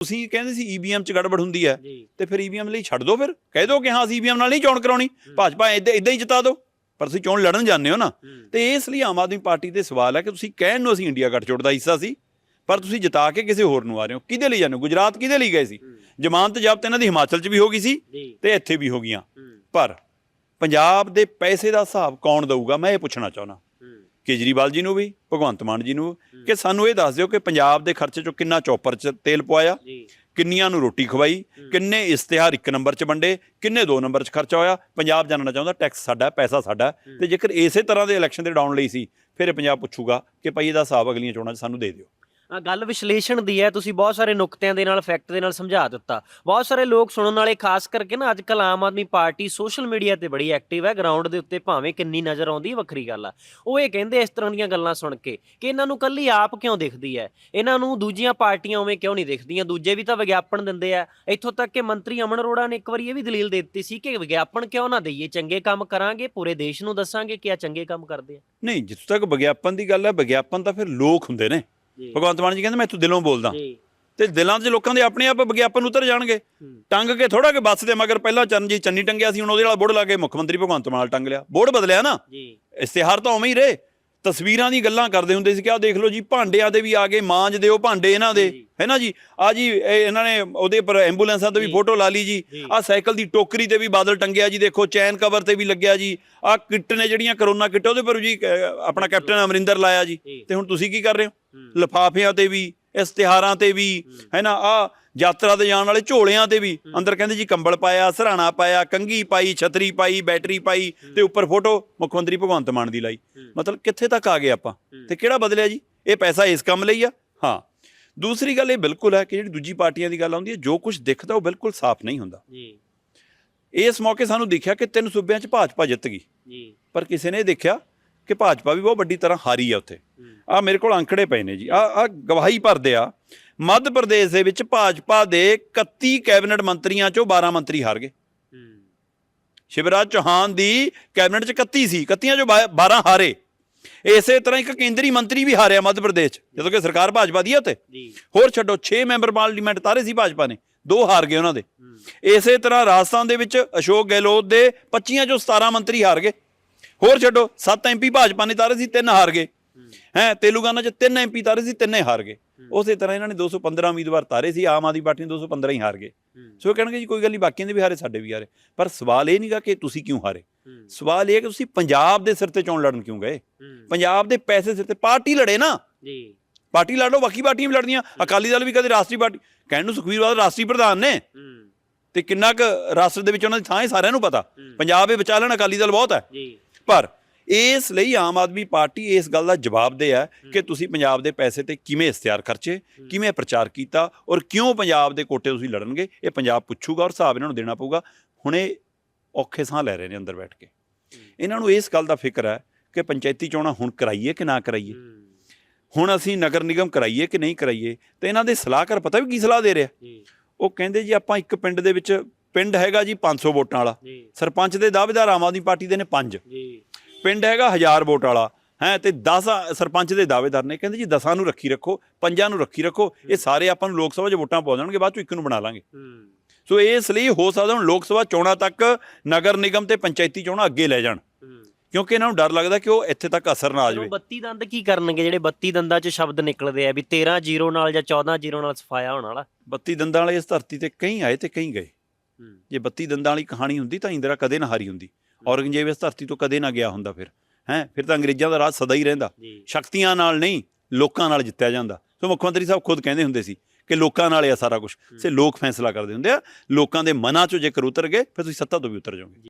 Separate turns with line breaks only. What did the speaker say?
ਤੁਸੀਂ ਕਹਿੰਦੇ ਸੀ ਈਵੀਐਮ ਚ ਗੜਬੜ ਹੁੰਦੀ ਹੈ ਤੇ ਫਿਰ ਈਵੀਐਮ ਲਈ ਛੱਡ ਦਿਓ ਫਿਰ। ਕਹਿ ਦਿਓ ਕਿ ਹਾਂ ਅਸੀਂ ਈਵੀਐਮ ਨਾਲ ਨਹੀਂ ਚੋਣ ਕਰਾਉਣੀ। ਭਾਜਪਾ ਇਦਾਂ ਇਦਾਂ ਹੀ ਜਿਤਾ ਦਿਓ। ਪਰ ਤੁਸੀਂ ਚੋਣ ਲੜਨ ਜਾਂਦੇ ਹੋ ਨਾ। ਤੇ ਇਸ ਲਈ ਆਮ ਆਦਮੀ ਪਾਰਟੀ ਤੇ ਸਵਾਲ ਹੈ ਕਿ ਤੁਸੀਂ ਕਹਿਣ ਨੂੰ ਅਸੀਂ ਇੰਡੀਆ ਗੱਠਜੋੜ ਦਾ ਹਿੱਸਾ ਸੀ ਪਰ ਤੁਸੀਂ ਜਿਤਾ ਕੇ ਕਿਸੇ ਹੋਰ ਨੂੰ ਆ ਰਹੇ ਹੋ। ਕਿਹਦੇ ਲਈ ਜਾਂਦੇ ਹੋ? ਗੁਜਰਾਤ ਕਿਹਦੇ ਲਈ ਗਏ ਸੀ? ਜ਼ਮਾਨਤ ਜ਼ਬਤ ਇਹਨਾਂ ਦੀ ਹਿਮਾਚਲ 'ਚ ਵੀ ਹੋ ਗਈ ਸੀ ਤੇ ਇੱਥੇ ਵੀ ਹੋ ਗਈਆਂ। ਪਰ ਪੰਜਾਬ ਦੇ ਪੈਸੇ ਦਾ ਹਿਸਾਬ ਕੌਣ ਦਊਗਾ? ਮੈਂ ਇਹ ਪੁੱਛਣਾ ਚਾਹੁੰਦਾ। ਕੇਜਰੀਵਾਲ ਜੀ ਨੂੰ ਵੀ ਭਗਵੰਤ ਮਾਨ ਜੀ ਨੂੰ ਕਿ ਸਾਨੂੰ ਇਹ ਦੱਸ ਦਿਓ ਕਿ ਪੰਜਾਬ ਦੇ ਖਰਚੇ ਚੋਂ ਕਿੰਨਾ ਚੌਪਰ 'ਚ ਤੇਲ ਪਵਾਇਆ ਕਿੰਨੀਆਂ ਨੂੰ ਰੋਟੀ ਖਵਾਈ ਕਿੰਨੇ ਇਸ਼ਤਿਹਾਰ ਇੱਕ ਨੰਬਰ 'ਚ ਵੰਡੇ ਕਿੰਨੇ ਦੋ ਨੰਬਰ 'ਚ ਖਰਚਾ ਹੋਇਆ। ਪੰਜਾਬ ਜਾਣਨਾ ਚਾਹੁੰਦਾ ਟੈਕਸ ਸਾਡਾ ਪੈਸਾ ਸਾਡਾ। ਤੇ ਜੇਕਰ ਇਸੇ ਤਰ੍ਹਾਂ ਦੇ ਇਲੈਕਸ਼ਨ ਦੇ ਡਾਉਣ ਲਈ ਸੀ ਫਿਰ ਪੰਜਾਬ ਪੁੱਛੂਗਾ ਕਿ ਭਾਈ ਇਹਦਾ ਹਿਸਾਬ ਅਗਲੀਆਂ ਚੋਣਾਂ 'ਚ ਸਾਨੂੰ ਦੇ ਦਿਓ।
ਗੱਲ ਵਿਸ਼ਲੇਸ਼ਣ ਦੀ ਹੈ, ਤੁਸੀਂ ਬਹੁਤ ਸਾਰੇ ਨੁਕਤਿਆਂ ਦੇ ਨਾਲ, ਫੈਕਟ ਦੇ ਨਾਲ ਸਮਝਾ ਦਿੱਤਾ। ਬਹੁਤ ਸਾਰੇ ਲੋਕ ਸੁਣਨ ਵਾਲੇ, ਖਾਸ ਕਰਕੇ ਨਾ ਅੱਜ ਕੱਲ Aam Aadmi party social media ਤੇ ਬੜੀ ਐਕਟਿਵ ਹੈ, ਗਰਾਊਂਡ ਦੇ ਉੱਤੇ ਭਾਵੇਂ ਕਿੰਨੀ ਨਜ਼ਰ ਆਉਂਦੀ, ਵੱਖਰੀ ਗੱਲ ਆ। ਉਹ ਇਹ ਕਹਿੰਦੇ ਇਸ ਤਰ੍ਹਾਂ ਦੀਆਂ ਗੱਲਾਂ ਸੁਣ ਕੇ ਕਿ ਇਹਨਾਂ ਨੂੰ ਕੱਲੀ ਆਪ ਕਿਉਂ ਦਿਖਦੀ ਹੈ? ਇਹਨਾਂ ਨੂੰ ਦੂਜੀਆਂ ਪਾਰਟੀਆਂ ਉਵੇਂ ਕਿਉਂ ਨਹੀਂ ਦਿਖਦੀਆਂ? ਦੂਜੇ ਵੀ ਤਾਂ ਵਿਗਿਆਪਨ ਦਿੰਦੇ ਆ। ਇੱਥੋਂ ਤੱਕ ਕਿ ਮੰਤਰੀ ਅਮਨ ਅਰੋੜਾ ਨੇ ਇੱਕ ਵਾਰੀ ਇਹ ਵੀ ਦਲੀਲ ਦੇ ਦਿੱਤੀ ਸੀ ਕਿ ਵਿਗਿਆਪਨ ਕਿਉਂ ਨਾ ਦਈਏ, ਚੰਗੇ ਕੰਮ ਕਰਾਂਗੇ, ਪੂਰੇ ਦੇਸ਼ ਨੂੰ ਦੱਸਾਂਗੇ ਕਿ ਆ ਚੰਗੇ ਕੰਮ ਕਰਦੇ ਆ।
ਨਹੀਂ, ਜਿੱਥੋਂ ਤੱਕ ਵਿਗਿਆਪਨ ਦੀ ਗੱਲ ਹੈ, ਵਿਗਿਆਪਨ ਤਾਂ ਫਿਰ ਲੋਕ ਹੁੰਦੇ ਨੇ। ਭਗਵੰਤ ਮਾਨ ਜੀ ਕਹਿੰਦੇ ਮੈਂ ਇੱਥੋਂ ਦਿਲੋਂ ਬੋਲਦਾ। ਤੇ ਦਿਲਾਂ 'ਚ ਲੋਕਾਂ ਦੇ ਆਪਣੇ ਆਪ ਵਿਗਿਆਪਨ ਉਤਰ ਜਾਣਗੇ। ਟੰਗ ਕੇ ਥੋੜਾ ਕਿ ਬੱਸ ਦੇ ਮਗਰ ਪਹਿਲਾਂ ਚਰਨਜੀਤ ਚੰਨੀ ਟੰਗਿਆ ਸੀ ਹੁਣ ਉਹਦੇ ਨਾਲ ਬੋਰਡ ਲਾ ਕੇ ਮੁੱਖ ਮੰਤਰੀ ਭਗਵੰਤ ਮਾਨ ਟੰਗ ਲਿਆ। ਬੋਰਡ ਬਦਲਿਆ ਨਾ।
ਜੀ।
ਇਸ਼ਤਿਹਾਰ ਤਾਂ ਉਵੇਂ ਹੀ ਰਹੇ। ਤਸਵੀਰਾਂ ਦੀ ਗੱਲਾਂ ਕਰਦੇ ਹੁੰਦੇ ਸੀ ਕਿ ਆ ਦੇਖ ਲਓ ਜੀ ਭਾਂਡਿਆਂ ਦੇ ਵੀ ਆ ਗਏ ਮਾਂਜ ਦਿਓ ਭਾਂਡੇ ਇਹਨਾਂ ਦੇ। ਹੈ ਨਾ ਜੀ ਆ ਜੀ ਇਹ ਇਹਨਾਂ ਨੇ ਉਹਦੇ ਪਰ ਐਂਬੂਲੈਂਸਾਂ ਤੇ ਵੀ। ਫੋਟੋ ਲਾ ਲਈ ਜੀ। ਆ ਸਾਈਕਲ ਦੀ ਟੋਕਰੀ ਤੇ ਵੀ ਬਾਦਲ ਟੰਗਿਆ ਜੀ ਦੇਖੋ ਚੈਨ ਕਵਰ ਤੇ ਵੀ ਲੱਗਿਆ ਜੀ ਆ ਕਿੱਟ ਨੇ ਜਿਹੜੀਆਂ ਕਰੋਨਾ ਕਿੱਟ ਉਹਦੇ ਪਰ ਜੀ ਅਹ, ਆਪਣਾ ਕੈਪਟਨ ਅਮਰਿੰਦਰ ਲਾਇਆ ਜੀ। ਤੇ ਹੁਣ ਤੁਸੀਂ ਕੀ ਕਰ ਰਹੇ ਹੂੰ। ਲਿਫਾਫਿਆਂ ਤੇ ਵੀ ਇਸ਼ਤਿਹਾਰਾਂ ਤੇ ਵੀ ਹੈ। ਨਾ ਆ ਯਾਤਰਾ ਤੇ ਜਾਣ ਵਾਲੇ ਝੋਲਿਆਂ ਤੇ ਵੀ ਅੰਦਰ ਕਹਿੰਦੇ ਜੀ ਕੰਬਲ ਪਾਇਆ ਸਰਾਣਾ ਪਾਇਆ ਕੰਗੀ ਪਾਈ ਛਤਰੀ ਪਾਈ ਬੈਟਰੀ ਪਾਈ ਤੇ ਉੱਪਰ ਫੋਟੋ ਮੁੱਖ ਮੰਤਰੀ ਭਗਵੰਤ ਮਾਨ ਦੀ ਲਾਈ। ਮਤਲਬ ਕਿੱਥੇ ਤੱਕ ਆ ਗਏ ਆਪਾਂ? ਤੇ ਕਿਹੜਾ ਬਦਲਿਆ ਜੀ? ਇਹ ਪੈਸਾ ਇਸ ਕੰਮ ਲਈ ਆ? ਹਾਂ। ਦੂਸਰੀ ਗੱਲ ਇਹ ਬਿਲਕੁਲ ਹੈ ਕਿ ਜਿਹੜੀ ਦੂਜੀ ਪਾਰਟੀਆਂ ਦੀ ਗੱਲ ਆਉਂਦੀ ਹੈ ਜੋ ਕੁਝ ਦਿਖਦਾ ਉਹ ਬਿਲਕੁਲ ਸਾਫ਼ ਨਹੀਂ ਹੁੰਦਾ।
ਜੀ।
ਇਸ ਮੌਕੇ ਸਾਨੂੰ ਦੇਖਿਆ ਕਿ ਤਿੰਨ ਸੂਬਿਆਂ 'ਚ ਭਾਜਪਾ ਜਿੱਤ ਗਈ।
ਜੀ।
ਪਰ ਕਿਸੇ ਨੇ ਦੇਖਿਆ ਕਿ ਭਾਜਪਾ ਵੀ ਬਹੁਤ ਵੱਡੀ ਤਰ੍ਹਾਂ ਹਾਰੀ ਆ ਉੱਥੇ। ਆ ਮੇਰੇ ਕੋਲ ਅੰਕੜੇ ਪਏ ਨੇ ਜੀ। ਆ ਆ ਗਵਾਹੀ ਭਰਦੇ ਆ ਮੱਧ ਪ੍ਰਦੇਸ਼ ਦੇ ਵਿੱਚ ਭਾਜਪਾ ਦੇ 31 ਕੈਬਨਿਟ ਮੰਤਰੀਆਂ ਚੋਂ 12 ਮੰਤਰੀ ਹਾਰ ਗਏ। ਸ਼ਿਵਰਾਜ ਚੌਹਾਨ ਦੀ ਕੈਬਨਿਟ ਚ 31 ਸੀ 31 ਚੋਂ ਬਾ- 12 ਹਾਰੇ। ਇਸੇ ਤਰ੍ਹਾਂ ਇੱਕ ਕੇਂਦਰੀ ਮੰਤਰੀ ਵੀ ਹਾਰਿਆ ਮੱਧ ਪ੍ਰਦੇਸ਼ ਜਦੋਂ ਕਿ ਸਰਕਾਰ ਭਾਜਪਾ ਦੀ ਹੈ ਉੱਥੇ।
ਜੀ।
ਹੋਰ ਛੱਡੋ 6 ਮੈਂਬਰ ਪਾਰਲੀਮੈਂਟ ਤਾਰੇ ਸੀ ਭਾਜਪਾ ਨੇ ਦੋ ਹਾਰ ਗਏ ਉਹਨਾਂ ਦੇ। ਇਸੇ ਤਰ੍ਹਾਂ ਰਾਜਸਥਾਨ ਦੇ ਵਿੱਚ ਅਸ਼ੋਕ ਗਹਿਲੋਤ ਦੇ 25 ਚੋਂ 17 ਮੰਤਰੀ ਹਾਰ ਗਏ। ਹੋਰ ਛੱਡੋ 7 ਐਮਪੀ ਭਾਜਪਾ ਨੇ ਤਾਰੇ ਸੀ ਤਿੰਨ ਹਾਰ ਗਏ। ਹੈ ਤੇਲੰਗਾਨਾ 'ਚ ਤਿੰਨ ਐਮਪੀ ਤਾਰੇ ਸੀ ਤਿੰਨੇ ਹਾਰ ਗਏ। ਉਸੇ ਤਰ੍ਹਾਂ ਇਹਨਾਂ ਨੇ 215 ਉਮੀਦਵਾਰ ਤਾਰੇ ਸੀ ਆਮ ਆਦਮੀ ਪਾਰਟੀ ਨੇ 215 ਹੀ ਹਾਰ ਗਏ। ਸੋ ਇਹ ਕਹਿਣਗੇ ਜੀ ਕੋਈ ਗੱਲ ਨਹੀਂ ਬਾਕੀਆਂ ਦੇ ਵੀ ਹਾਰੇ ਸਾਡੇ ਵੀ ਹਾਰੇ। ਪਰ ਸਵਾਲ ਇਹ ਨਹੀਂਗਾ ਕਿ ਤੁਸੀਂ ਕਿਉਂ ਹਾਰੇ? ਸਵਾਲ ਇਹ ਹੈ ਕਿ ਤੁਸੀਂ ਪੰਜਾਬ ਦੇ ਸਿਰ ਤੇ ਚੋਣ ਲੜਨ ਕਿਉਂ ਗਏ? ਪੰਜਾਬ ਦੇ ਪੈਸੇ ਸਿਰ ਤੇ ਪਾਰਟੀ ਲੜੇ ਨਾ।
ਜੀ।
ਪਾਰਟੀ ਲੜ ਲਓ ਬਾਕੀ ਪਾਰਟੀਆਂ ਵੀ ਲੜਦੀਆਂ। ਅਕਾਲੀ ਦਲ ਵੀ ਕਦੇ ਰਾਸ਼ਟਰੀ ਪਾਰਟੀ ਕਹਿਣ ਨੂੰ ਸੁਖਬੀਰ ਬਾਦਲ ਰਾਸ਼ਟਰੀ ਪ੍ਰਧਾਨ ਨੇ। ਤੇ ਕਿੰਨਾ ਕੁ ਰਾਸ਼ਟਰ ਦੇ ਵਿੱਚ ਉਹਨਾਂ ਦੀ ਥਾਂ ਹੈ ਸਾਰਿਆਂ ਨੂੰ ਪਤਾ। ਪੰਜਾਬ ਇਹ ਬਚਾ ਲੈਣ ਅਕਾਲੀ ਦਲ ਬਹੁਤ ਹੈ।
ਜੀ।
ਪਰ ਇਸ ਲਈ ਆਮ ਆਦਮੀ ਪਾਰਟੀ ਇਸ ਗੱਲ ਦਾ ਜਵਾਬ ਦੇ ਹੈ ਕਿ ਤੁਸੀਂ ਪੰਜਾਬ ਦੇ ਪੈਸੇ ਤੇ ਕਿਵੇਂ ਇਸ਼ਤਿਹਾਰ ਖਰਚੇ ਕਿਵੇਂ ਪ੍ਰਚਾਰ ਕੀਤਾ ਔਰ ਕਿਉਂ ਪੰਜਾਬ ਦੇ ਕੋਟੇ ਤੁਸੀਂ ਲੜਨਗੇ ਇਹ ਪੰਜਾਬ ਪੁੱਛੂਗਾ ਔਰ ਹਿਸਾਬ ਇਹਨਾਂ ਨੂੰ ਦੇਣਾ ਪਊਗਾ। ਹੁਣ ਇਹ ਔਖੇ ਸਾਹ ਲੈ ਰਹੇ ਨੇ ਅੰਦਰ ਬੈਠ ਕੇ। ਇਹਨਾਂ ਨੂੰ ਇਸ ਗੱਲ ਦਾ ਫਿਕਰ ਹੈ ਕਿ ਪੰਚਾਇਤੀ ਚੋਣਾਂ ਹੁਣ ਕਰਾਈਏ ਕਿ ਨਾ ਕਰਾਈਏ? ਹੁਣ ਅਸੀਂ ਨਗਰ ਨਿਗਮ ਕਰਾਈਏ ਕਿ ਨਹੀਂ ਕਰਾਈਏ? ਤੇ ਇਹਨਾਂ ਦੇ ਸਲਾਹਕਾਰ ਪਤਾ ਵੀ ਕੀ ਸਲਾਹ ਦੇ ਰਿਹਾ? ਉਹ ਕਹਿੰਦੇ ਜੀ ਆਪਾਂ ਇੱਕ ਪਿੰਡ ਦੇ ਵਿੱਚ ਪਿੰਡ ਹੈਗਾ ਜੀ 500 ਵੋਟਾਂ ਵਾਲਾ। ਸਰਪੰਚ ਦੇ ਦਾਅਵੇਦਾਰ ਆਮ ਆਦਮੀ ਪਾਰਟੀ ਦੇ ਨੇ 5
ਜੀ।
ਪਿੰਡ ਹੈਗਾ 1000 ਵੋਟ ਵਾਲਾ। ਹੈ ਤੇ 10 ਸਰਪੰਚ ਦੇ ਦਾਅਵੇਦਾਰ ਨੇ ਕਹਿੰਦੇ ਜੀ 10 ਨੂੰ ਰੱਖੀ ਰੱਖੋ ਪੰਜਾਂ ਨੂੰ ਰੱਖੀ ਰੱਖੋ ਇਹ ਸਾਰੇ ਆਪਾਂ ਨੂੰ ਲੋਕ ਸਭਾ 'ਚ ਵੋਟਾਂ ਪਾ ਦੇਣਗੇ ਬਾਅਦ 'ਚ ਇੱਕ ਨੂੰ ਬਣਾ ਲਾਂਗੇ।
ਹੂੰ।
ਸੋ ਇਸ ਲਈ ਹੋ ਸਕਦਾ ਹੁਣ ਲੋਕ ਸਭਾ ਚੋਣਾਂ ਤੱਕ ਨਗਰ ਨਿਗਮ ਤੇ ਪੰਚਾਇਤੀ ਚੋਣਾਂ ਅੱਗੇ ਲੈ ਜਾਣ। ਕਿਉਂਕਿ ਇਹਨਾਂ ਨੂੰ ਡਰ ਲੱਗਦਾ ਕਿ ਉਹ ਇੱਥੇ ਤੱਕ ਅਸਰ ਨਾ ਆ ਜਾਵੇ।
32 ਦੰਦ ਕੀ ਕਰਨਗੇ ਜਿਹੜੇ 32 ਦੰਦਾਂ 'ਚ ਸ਼ਬਦ ਨਿਕਲਦੇ ਆ ਵੀ 13 ਜ਼ੀਰੋ ਨਾਲ ਜਾਂ 14 ਜ਼ੀਰੋ ਨਾਲ ਸਫਾਇਆ ਹੋਣ ਵਾਲਾ।
32 ਦੰਦਾਂ ਵਾਲੇ ਇਸ ਧਰਤੀ ਤੇ ਕਈ ਆਏ ਤੇ ਕਈ ਗਏ। ਜੇ 32 ਦੰਦਾਂ ਵਾਲੀ ਕਹਾਣੀ ਹੁੰਦੀ ਤਾਂ ਇੰਦਰਾ ਕਦੇ ਨਾ ਹਾਰੀ ਹੁੰਦੀ। ਔਰੰਗਜ਼ੇਬ ਇਸ ਧਰਤੀ ਤੋਂ ਕਦੇ ਨਾ ਗਿਆ ਹੁੰਦਾ ਫਿਰ। ਹੈ ਫਿਰ ਤਾਂ ਅੰਗਰੇਜ਼ਾਂ ਦਾ ਰਾਜ ਸਦਾ ਹੀ ਰਹਿੰਦਾ। ਸ਼ਕਤੀਆਂ ਨਾਲ ਨਹੀਂ ਲੋਕਾਂ ਨਾਲ ਜਿੱਤਿਆ ਜਾਂਦਾ। ਸੋ ਮੁੱਖ ਮੰਤਰੀ ਸਾਹਿਬ ਖੁਦ ਕਹਿੰਦੇ ਹੁੰਦੇ ਸੀ ਕਿ ਲੋਕਾਂ ਨਾਲ ਆ ਸਾਰਾ ਕੁਝ ਸੇ ਲੋਕ ਫੈਸਲਾ ਕਰਦੇ ਹੁੰਦੇ ਆ। ਲੋਕਾਂ ਦੇ ਮਨਾਂ ਚੋਂ ਜੇਕਰ ਉਤਰ ਗਏ ਫਿਰ ਤੁਸੀਂ ਸੱਤਾ ਤੋਂ ਵੀ ਉਤਰ ਜਾਓਗੇ।